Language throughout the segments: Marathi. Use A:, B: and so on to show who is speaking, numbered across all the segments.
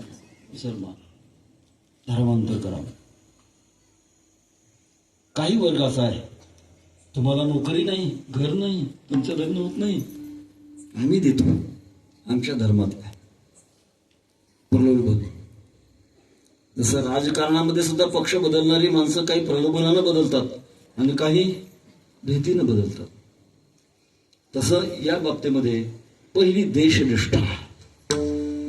A: मुसलमान धर्मांतर करावं काही वर्ग असा आहे. तुम्हाला नोकरी नाही घर नाही तुमचं लग्न होत नाही. आम्ही देतो. आमच्या धर्मात काय? प्रलोभन जसं राजकारणामध्ये सुद्धा पक्ष बदलणारी माणसं काही प्रलोभनानं बदलतात आणि काही भीतीनं बदलतात. तसं या बाबतीमध्ये पहिली देशनिष्ठा.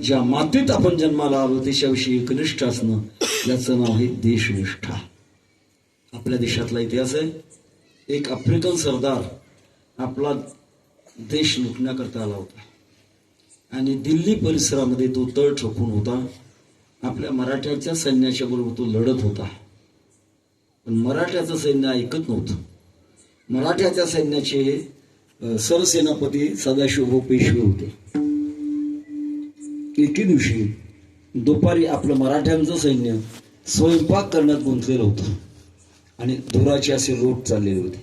A: ज्या मातीत आपण जन्माला आलो त्याच्याविषयी एकनिष्ठ असणं याचं नाव आहे देशनिष्ठा. आपल्या देशातला इतिहास आहे. एक आफ्रिकन सरदार आपला देश लुटण्याकरता आला होता. आणि दिल्ली परिसरामध्ये तो तळ ठोकून होता. आपल्या मराठ्याच्या सैन्याच्या बरोबर तो लढत होता. पण मराठ्याचं सैन्य ऐकत नव्हतं. मराठ्याच्या सैन्याचे सरसेनापती सदाशिव पेशवे होते. एके दिवशी दुपारी आपलं मराठ्यांचं सैन्य स्वयंपाक करण्यात गुंतलेलं होतं. आणि धुराचे असे रोट चाललेले होते.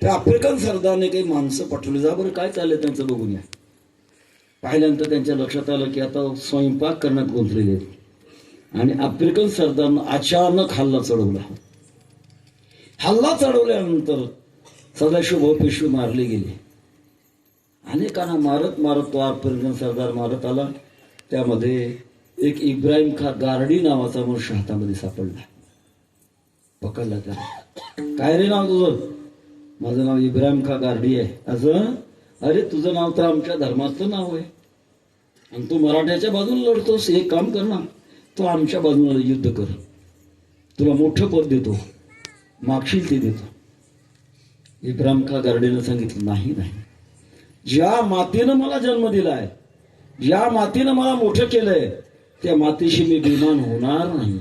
A: त्या आफ्रिकन सरदारने काही माणसं पाठवली. जा बरं काय चाललंय त्यांचं बघून या. पाहिल्यानंतर त्यांच्या लक्षात आलं की आता स्वयंपाक करण्यात गुंतलेले आहेत. आणि आफ्रिकन सरदारनं अचानक हल्ला चढवला. हल्ला चढवल्यानंतर सदाशिव पेशवे मारले गेले. अनेकांना मारत मारत तो आफ्रिकन सरदार मारत आला. त्यामध्ये एक इब्राहिम खा गार्डी नावाचा मनुष्य हातामध्ये सापडला. पकडला त्याला. काय रे नाव तुझं? माझं नाव इब्राहिम खा गार्डी आहे. असं अरे तुझं नाव तर आमच्या धर्माचं नाव आहे. आणि तू मराठ्याच्या बाजूने लढतोस एक काम कर ना. तू आमच्या बाजूने युद्ध कर. तुला मोठं पद देतो. मागशील ते देतो. इब्राहिम खा गार्डीनं सांगितलं नाही नाही. ज्या मातीनं मला जन्म दिलाय ज्या मातीनं मला मोठं केलंय. त्या मातीशी मी बेमान होणार नाही.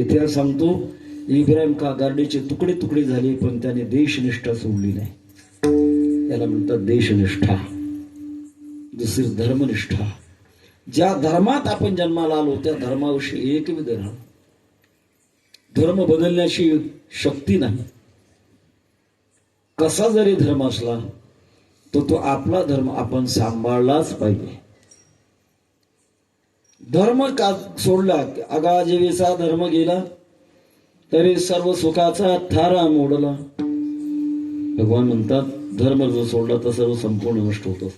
A: इतिहास सांगतो इब्राहिम का गार्डीचे तुकडे तुकडे झाले पण त्याने देशनिष्ठा सोडली नाही. याला म्हणतात देशनिष्ठा. दुसरी धर्मनिष्ठा. ज्या धर्मात आपण जन्माला आलो त्या धर्माविषयी एकविध राहा. धर्म बदलण्याची शक्ती नाही. कसा जरी धर्म असला तो तो आपला धर्म आपण सांभाळलाच पाहिजे. धर्म का सोडला? अगाजीवीचा धर्म गेला तरी सर्व सुखाचा थारा मोडला. भगवान म्हणतात धर्म जो सोडला तर सर्व संपूर्ण नष्ट होतो.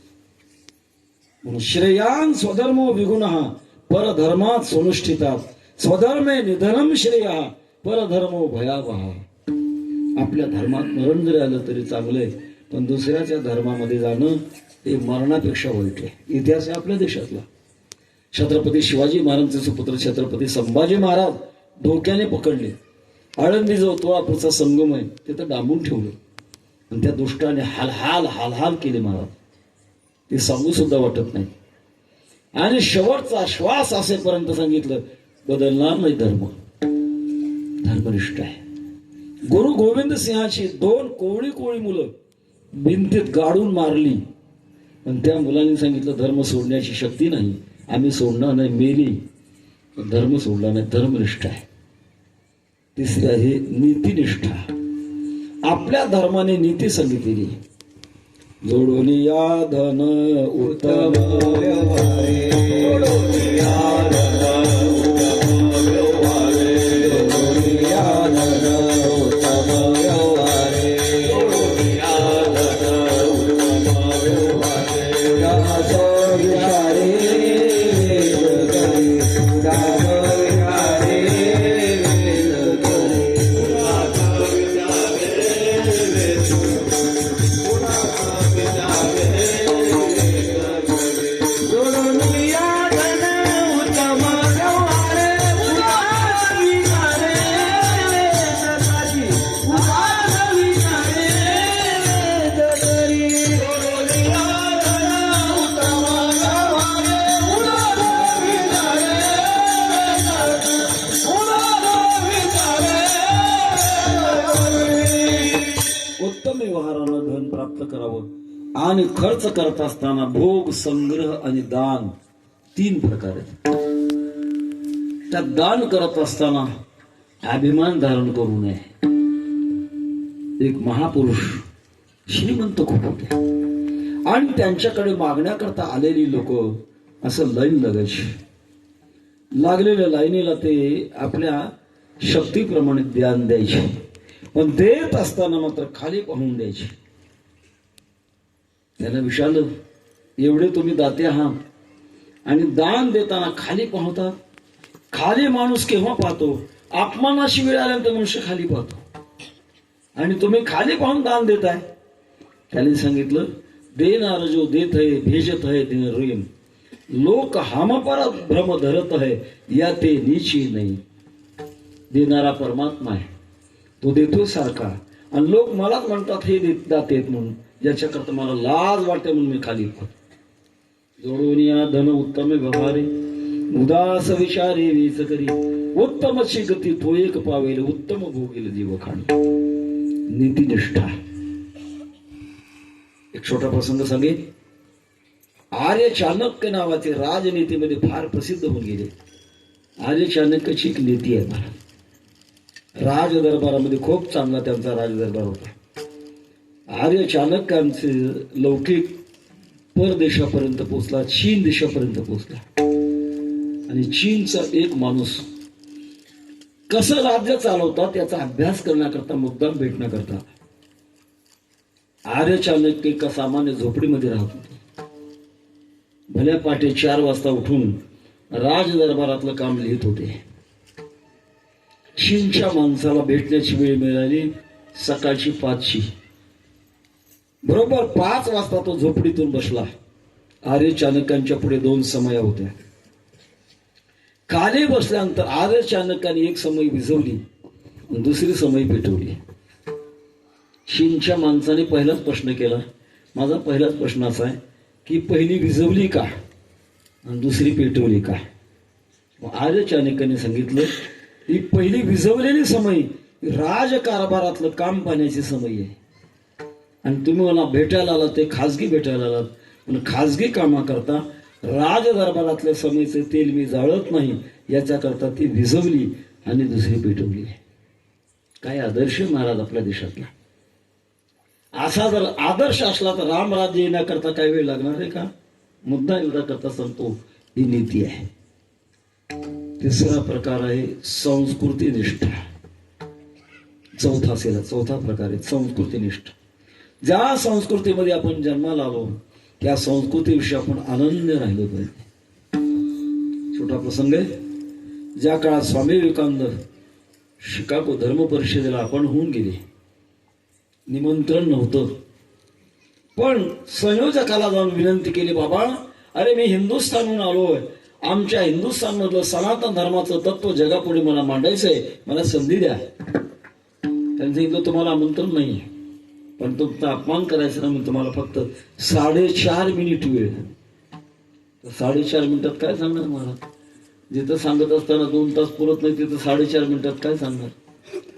A: म्हणून श्रेयान स्वधर्म विगुण परधर्मात सुनुष्ठितात स्वधर्मे निधनम श्रेय परधर्मो भयावह. आपल्या धर्मात मरण जरी आलं तरी चांगलंय पण दुसऱ्याच्या धर्मामध्ये जाणं हे मरणापेक्षा वाईट आहे. इतिहास आहे आपल्या देशातला. छत्रपती शिवाजी महाराजांचे सुपुत्र छत्रपती संभाजी महाराज डोक्याने पकडले. आळंदी जो तुळापूरचा संगम आहे तिथं डांबून ठेवलं. आणि त्या दुष्टाने हालहाल हालहाल केले महाराज. ते सांगू सुद्धा वाटत नाही. आणि शेवटचा श्वास असेपर्यंत सांगितलं बदलणार नाही धर्म. धर्मनिष्ठ आहे. गुरु गोविंद सिंहाची दोन कोवळी कोवळी मुलं भिंतीत गाडून मारली. पण त्या मुलांनी सांगितलं धर्म सोडण्याची शक्ती नाही. आम्ही सोडणार नाही मेली. धर्म सोडला नाही धर्मनिष्ठ आहे. तिसरी आहे नीतिनिष्ठा. आपल्या धर्माने नीती सांगितलेली. जोडून या धन उत्तम. जोडून या धन उत्तम व्यवहारानं धन प्राप्त करावं आणि खर्च करत असताना भोग संग्रह आणि दान तीन प्रकार आहेत. त्यात दान करत असताना अभिमान धारण करू नये. एक महापुरुष श्रीमंत खूप होते. आणि त्यांच्याकडे मागण्याकरता आलेली लोक असं लाईन लगायची. लागलेल्या लाईनीला ते आपल्या शक्तीप्रमाणे ध्यान द्यायचे. पण देत असताना मात्र खाली पाहून द्यायचे. त्याला विचारलं एवढे तुम्ही दाते आहात. आणि दान देताना खाली पाहतात खाली माणूस केव्हा पाहतो? अपमानाशी वेळ आल्यानंतर मनुष्य खाली पाहतो. आणि तुम्ही खाली पाहून दान देताय. त्याने सांगितलं देणार जो देत है भेजत है दिन रेम लोक हम भ्रम धरत है या ते निची नाही. देणारा परमात्मा आहे. तो देतो सारखा. आणि लोक मलाच म्हणतात हे देत दातेत म्हणून. ज्याच्याकरता मला लाज वाटते म्हणून मी खाली पाहतो जोडून या धन उत्तम व्यवहारे उदास विचारे वीच करी उत्तमची गती तो एक पावेल उत्तम भोगेल जीव खाणी नीतिनिष्ठा. एक छोटा प्रसंग सांगेन. आर्य चाणक्य नावाचे राजनीतीमध्ये फार प्रसिद्ध होऊन गेले. आर्य चाणक्याची एक नीती आहे मला राज दरबारामध्ये खूप चांगला त्यांचा राज दरबार होता. आर्य चाणक्यांचे लौकिक परदेशापर्यंत पोहोचला चीन देशापर्यंत पोहोचला. आणि चीनचा एक माणूस कसं राज्य चालवतात याचा अभ्यास करण्याकरता मुद्दाम भेटण्याकरता आर्य चाणक्य एका सामान्य झोपडीमध्ये राहत होते. भल्या पाटे चार वाजता उठून राज दरबारातलं काम लिहित होते. चीनच्या माणसाला भेटण्याची वेळ मिळाली सकाळची पाचशी बरोबर पाच वाजता तो झोपडीतून बसला. आर्य चाणकांच्या पुढे दोन समया होत्या. काले बसल्यानंतर आर्य चाणक्याने एक समय भिजवली दुसरी समय पेटवली. चीनच्या माणसाने पहिलाच प्रश्न केला. माझा पहिलाच प्रश्न असा आहे की पहिली विजवली का? आणि दुसरी पेटवली का? आर्य चाणक्याने सांगितलं ही पहिली विजवलेली समय राजकारभारातलं काम पाहण्याची समय आहे. आणि तुम्ही मला भेटायला आलात ते खाजगी भेटायला आलात. पण खाजगी कामाकरता राज दरबारातल्या समयचे तेल मी जाळत नाही याच्याकरता ती विझवली आणि दुसरी पेटवली. काय आदर्श महाराज आपल्या देशातला? असा जर आदर्श असला तर रामराज्य येण्याकरता काय वेळ लागणार आहे का? मुद्दा एवढा करता सांगतो ही नीती आहे. तिसरा प्रकार आहे संस्कृती निष्ठा चौथा असेल चौथा प्रकार आहे संस्कृती निष्ठा ज्या संस्कृतीमध्ये आपण जन्माला आलो त्या संस्कृतीविषयी आपण आनंद राहिलो पाहिजे. छोटा प्रसंग आहे. ज्या काळात स्वामी विवेकानंद शिकागो धर्म परिषदेला आपण होऊन गेले निमंत्रण नव्हतं. पण संयोजकाला जाऊन विनंती केली बाबा अरे मी हिंदुस्थानहून आलोय. आमच्या हिंदुस्थानमधलं सनातन धर्माचं तत्व जगापुढे मला मांडायचंय. मला संधी द्या. त्यांचं इथलं तुम्हाला आमंत्रण नाही पण तुमचा अपमान करायचा ना म्हणून तुम्हाला फक्त साडेचार मिनिट वेळ साडेचार मिनिटात काय सांगणार मला जिथं सांगत असताना दोन तास पुरत नाही तिथं साडेचार मिनिटात काय सांगणार?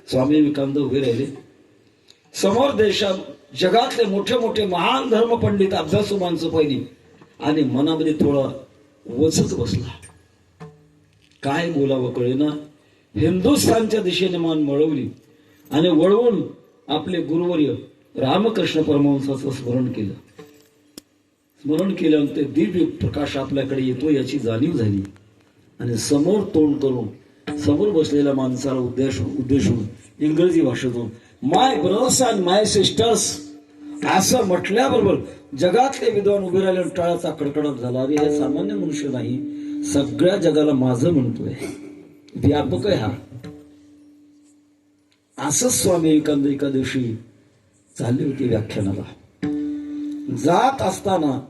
A: स्वामी विवेकानंद उभे राहिले. समोर देशात जगातले मोठे मोठे महान धर्मपंडित अभ्यासू माणसं पहिली. आणि मनामध्ये थोडा वचच बसला. काय बोलावं कळेना. हिंदुस्थानच्या दिशेने मान वळवली. आणि वळवून आपले गुरुवर्य रामकृष्ण परमहंसाचं स्मरण केलं. स्मरण केल्यानंतर दिव्य प्रकाश आपल्याकडे येतो याची जाणीव झाली. आणि समोर तोंड करून समोर बसलेल्या माणसाला उद्देश उद्देशून इंग्रजी भाषेतून my brothers and my sisters असं म्हटल्याबरोबर जगातले विद्वान उभे राहिले टाळाचा कडकडत झाला. अरे हे सामान्य मनुष्य नाही. सगळ्या जगाला माझं म्हणतोय. व्यापक आहे हा. असंच स्वामी विवेकानंद एका दिवशी चालली होती व्याख्यानाला. जात असताना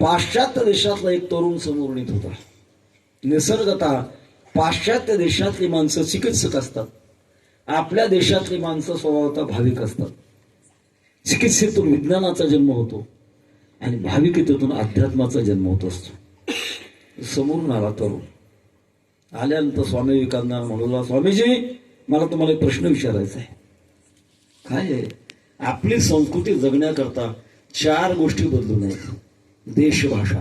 A: पाश्चात्य देशातला एक तरुण समोर येत होता. निसर्गता पाश्चात्य देशातली माणसं चिकित्सक असतात. आपल्या देशातली माणसं स्वभावता भाविक असतात. चिकित्सेतून विज्ञानाचा जन्म होतो आणि भाविकतेतून अध्यात्माचा जन्म होत असतो. समोरून आला तरुण. आल्यानंतर स्वामी विवेकानंद म्हणूला स्वामीजी मला तुम्हाला एक प्रश्न विचारायचा आहे. काय आहे? आपली संस्कृती जगण्याकरता चार गोष्टी बदलू नयेत देशभाषा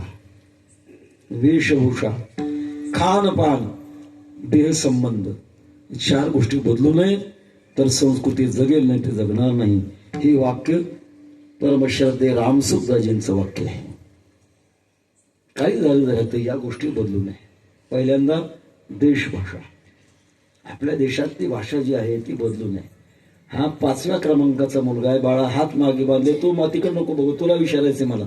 A: वेशभूषा खानपान देहसंबंध. चार गोष्टी बदलू नये तर संस्कृती जगेल नाही ते जगणार नाही. हे वाक्य परमश्रद्धे रामसुखदाजींचं वाक्य आहे. काही झालं झालं तर या गोष्टी बदलू नये पहिल्यांदा देशभाषा. आपल्या देशातली भाषा जी आहे ती बदलू नये हा पाचव्या क्रमांकाचा मुलगा आहे. बाळा हात मागे बांधले. तू मातीकडे नको बघू. तुला विचारायचं मला.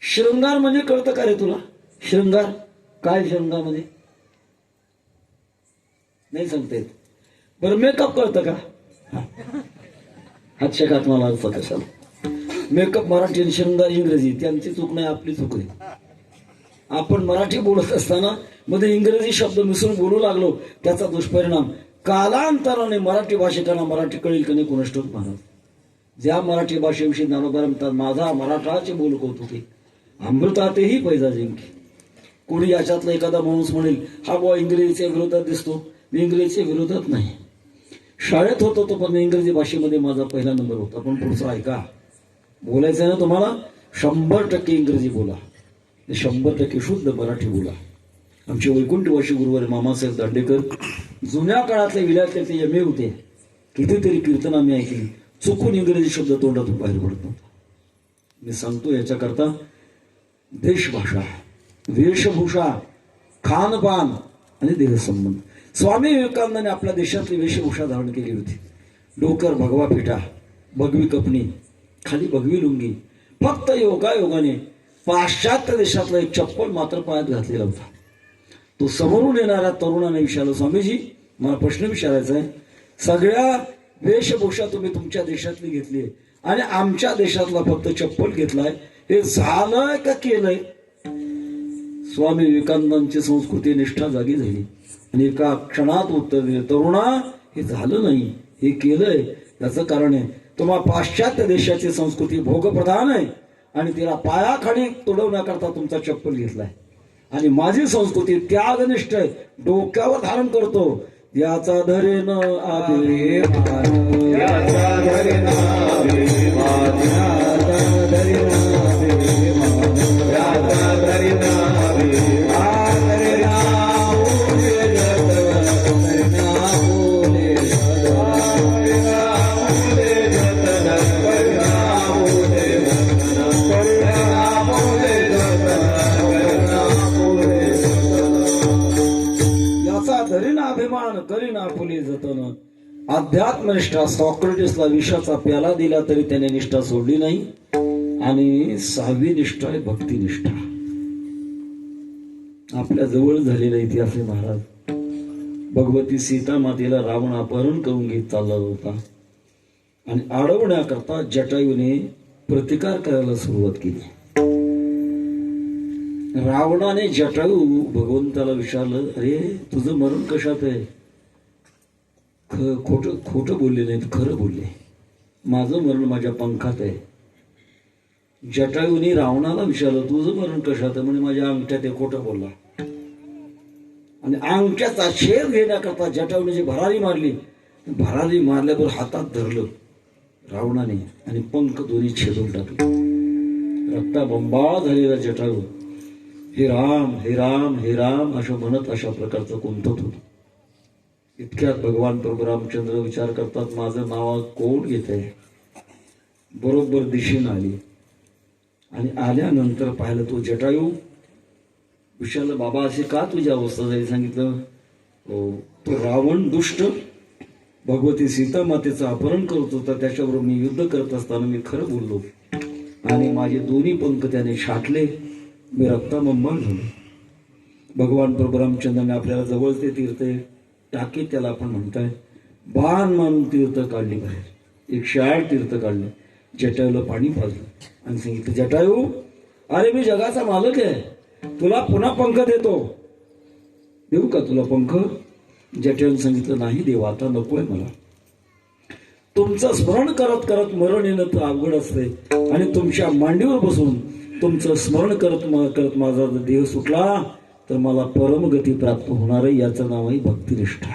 A: शृंगार म्हणजे कळतं का रे तुला? शृंगार? काय शृंगार म्हणजे? नाही सांगता येत. बरं मेकअप कळतं का? हा. हात मला अर्थ कशाला मेकअप मराठी आणि शृंगार इंग्रजी. त्यांची चूक नाही आपली चूक आहे. आपण मराठी बोलत असताना मध्ये इंग्रजी शब्द मिसळून बोलू लागलो. त्याचा दुष्परिणाम कालांतराने मराठी भाषिकांना मराठी कळेल का नाही कुणष्टोक महाराज ज्या मराठी भाषेविषयी ज्ञानोबा म्हणतात माझा मराठाचे बोल कौतुके अमृतातेही पैजा जिंकी कोणी याच्यातला एखादा माणूस म्हणेल हा बुवा इंग्रजीच्या विरोधात दिसतो. मी इंग्रजीच्या विरोधात नाही. शाळेत होतो तो पण इंग्रजी भाषेमध्ये माझा पहिला नंबर होता. पण पुढचा ऐका. बोलायचं आहे ना तुम्हाला? शंभर टक्के इंग्रजी बोला. शंभर टक्के शुद्ध मराठी बोला. आमचे वैकुंठवाशी गुरुवारी मामासाहेब दांडेकर जुन्या काळातले विलायतले ते यमे होते. कितीतरी कीर्तन आम्ही ऐकली. चुकून इंग्रजी शब्द तोंडातून बाहेर पडत नव्हता. मी सांगतो याच्याकरता देशभाषा वेशभूषा खानपान आणि देहसंबंध. स्वामी विवेकानंदाने आपल्या देशातली वेशभूषा धारण केली होती. डोकर भगवा पिठा भगवी कपणी खाली भगवी लुंगी. फक्त योगायोगाने पाश्चात्य देशातला एक चप्पल मात्र पायात घातलेला होता. तो समोरून येणाऱ्या तरुणाने विचारलं स्वामीजी मला प्रश्न विचारायचा आहे. सगळ्या वेशभूषा तुम्ही तुमच्या देशातली घेतली आणि आमच्या देशातला फक्त चप्पल घेतलाय. हे झालंय का केलंय? स्वामी विवेकानंदांची संस्कृती निष्ठा जागी झाली. आणि एका क्षणात उत्तर दिले तरुणा हे झालं नाही. हे केलंय. याचं कारण आहे तुम्हाला पाश्चात्य देशाची संस्कृती भोगप्रधान आहे आणि तिला पायाखाली तुडवण्याकरता तुमचा चप्पल घेतलाय. आणि माझी संस्कृती त्यागनिष्ठ आहे डोक्यावर धारण करतो. याचा धरेन आदे याचा धरेन आत्मनिष्ठा सॉक्रेटिसला विषाचा प्याला दिला तरी त्याने निष्ठा सोडली नाही. आणि सहावी निष्ठा आहे भक्तिनिष्ठा आपल्या जवळ झालेला इतिहास आहे महाराज. भगवती सीता मातेला रावण अपहरण करून घेत चालला होता. आणि अडवण्याकरता जटायूने प्रतिकार करायला सुरुवात केली. रावणाने जटायू भगवंताला विचारलं अरे तुझं मरण कशात आहे? ख खोट खोटं बोलले नाही खरं बोलले. माझं मरण माझ्या पंखात आहे. जटायूनी रावणाला विचारलं तुझं मरण कशात आहे? म्हणजे माझ्या अंगठ्यात आहे खोटं बोलला. आणि अंगठ्याचा शेर घेण्याकरता जटायूने जी भरारी मारली भरारी मारल्यावर हातात धरलं रावणाने आणि पंख दोन्ही छेदून टाकले. रक्ताबंबाळ झालेला जटायू हे राम हे राम हे राम असं म्हणत अशा प्रकारचं कोणतं होतं. इतक्यात भगवान प्रभू रामचंद्र विचार करतात माझं नाव कोण घेत आहे बरोबर दिशेनं आली. आणि आल्यानंतर पाहिलं तो जटायू विचारलं बाबा अशी का तुझी अवस्था झाली? सांगितलं. तो रावण दुष्ट भगवती सीता मातेचं अपहरण करत होता त्याच्याबरोबर मी युद्ध करत असताना मी खरं बोललो. आणि माझे दोन्ही पंख त्याने छाटले मी रक्तामंबन झालो. भगवान प्रभू रामचंद्राने आपल्याला जवळचे तीर्थ आहे, टाकी त्याला आपण म्हणताय बाण मारून तीर्थ काढली बाहेर. एकशे आठ तीर्थ काढले. जटायूला पाणी पाजलं. आणि सांगितलं जटायू अरे मी जगाचा मालक आहे. तुला पुन्हा पंख देतो. देऊ का तुला पंख? जटायूने सांगितलं नाही देव आता नकोय मला. तुमचं स्मरण करत करत मरण येणं तर अवघड असते आणि तुमच्या मांडीवर बसून तुमचं स्मरण करत करत माझा देह सुटला. तर मला परमगती प्राप्त होणार आहे याचं नाव आहे भक्तिनिष्ठा.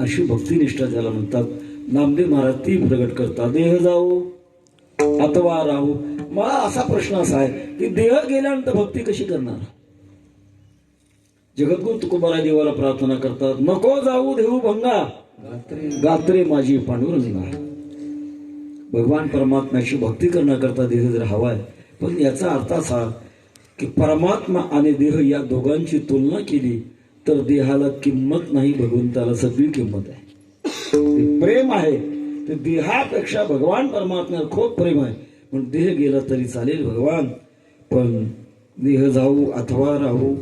A: अशी भक्तिनिष्ठा ज्याला म्हणतात नामदेव महाराज ती प्रगट करतात. देह जाऊ अथवा राहू. मला असा प्रश्न असा आहे की देह गेल्यानंतर भक्ती कशी करणार? जगद्गुरु तुकोबारा देवाला प्रार्थना करतात नको जाऊ देऊ भंगा. गात्रे. माझी पांडुरंगा भगवान परमात्म्याची भक्ती करण्याकरता देह जर हवाय पण याचा अर्थ असा की परमात्मा आणि देह या दोघांची तुलना केली तर देहाला किंमत नाही भगवंताला सगळी किंमत आहे. प्रेम आहे. ते देहापेक्षा भगवान परमात्म्यावर खूप प्रेम आहे. पण देह गेला तरी चालेल भगवान. पण देह जाऊ अथवा राहू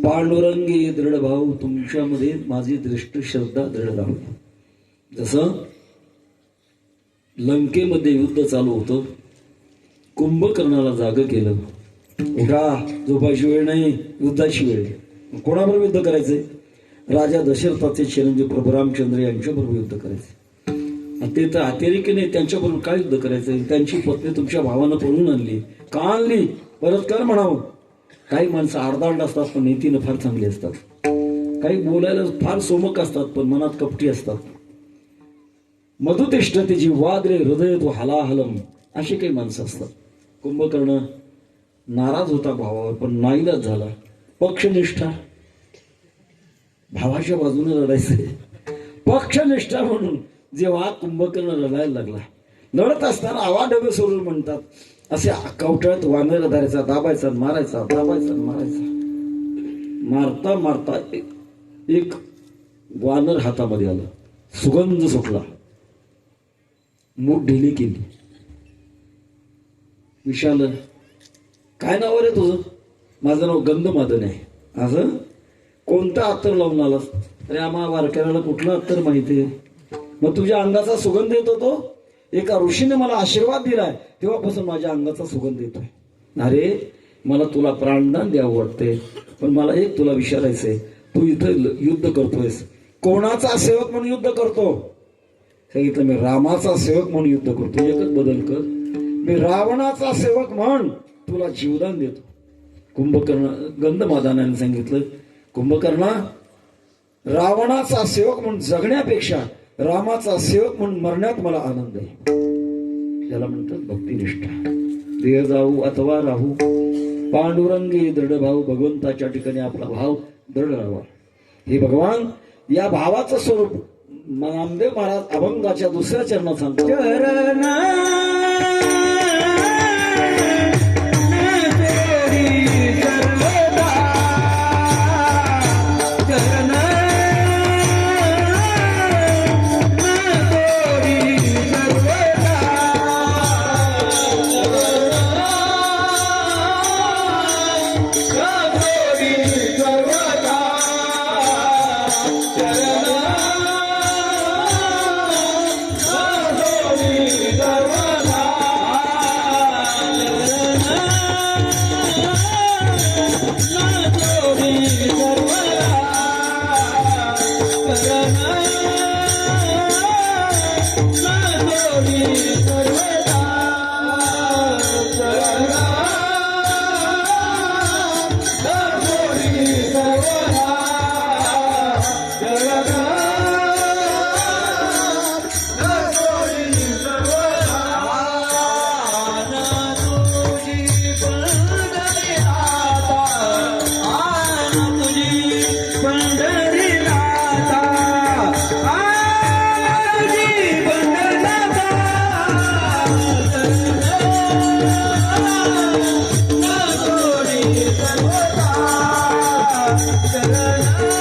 A: पांडुरंगी दृढ भाऊ तुमच्यामध्ये माझी दृष्ट श्रद्धा दृढ राहू. जसं लंकेमध्ये युद्ध चालू होतं कुंभकर्णाला जाग केलं. उठा झोपायची वेळ नाही युद्धाची वेळ. कोणाबरोबर युद्ध करायचंय? राजा दशरथाचे चिरंजीव प्रभू रामचंद्र यांच्याबरोबर युद्ध करायचे ते तर अतिरेकी नाही त्यांच्याबरोबर काय युद्ध करायचं त्यांची पत्नी तुमच्या भावानं पळून आणली. का आणली? परत कर म्हणावं. काही माणसं अर्धांड असतात पण नीतीनं फार चांगली असतात. काही बोलायला फार सोमक असतात पण मनात कपटी असतात. मधुतिष्ठ तिची वाद्रे हृदय तो हलाहलम. अशी काही माणसं असतात. कुंभकर्ण नाराज होता भावावर पण नाईलाच झाला. पक्षनिष्ठा. भावाच्या बाजूने लढायचंय पक्षनिष्ठा म्हणून जेव्हा कुंभकर्ण लढायला लागला. लढत असताना आवा डबे सोडून म्हणतात असे कवटळत वानर धरायचा दाबायचा मारायचा दाबायचा मारायचा. मारता मारता एक वानर हातामध्ये आलं. सुगंध सुटला. मूठ ढिली केली. विशाल काय नाव रे तुझं? माझं नाव गंधमादन आहे. असं? कोणता अत्तर लावून आलास? अरे आम्हा वारकऱ्याला कुठला अत्तर माहिती आहे? मग तुझ्या अंगाचा सुगंध येतो तो? एका ऋषीने मला आशीर्वाद दिलाय. तेव्हापासून माझ्या अंगाचा सुगंध येतोय. अरे मला तुला प्राणदान द्यावं वाटते पण मला एक तुला विचारायचंय. तू इथं ल- युद्ध करतोयस. कोणाचा सेवक म्हणून युद्ध करतो? सांगितलं मी रामाचा सेवक म्हणून युद्ध करतो. एकच बदल कर. मी रावणाचा सेवक म्हण. तुला जीवदान देतो. कुंभकर्ण गंधमादानाने सांगितलं कुंभकर्णा रावणाचा सेवक म्हणून जगण्यापेक्षा रामाचा सेवक म्हणून मरण्यात मला आनंद आहे. त्याला म्हणतात भक्तिनिष्ठा. देह जाऊ अथवा राहू पांडुरंगी दृढ भाऊ भगवंताच्या ठिकाणी आपला भाव दृढ राहावा. हे भगवान या भावाचं स्वरूप नामदेव महाराज अभंगाच्या दुसऱ्या चरणात सांगतो
B: ಶರಣ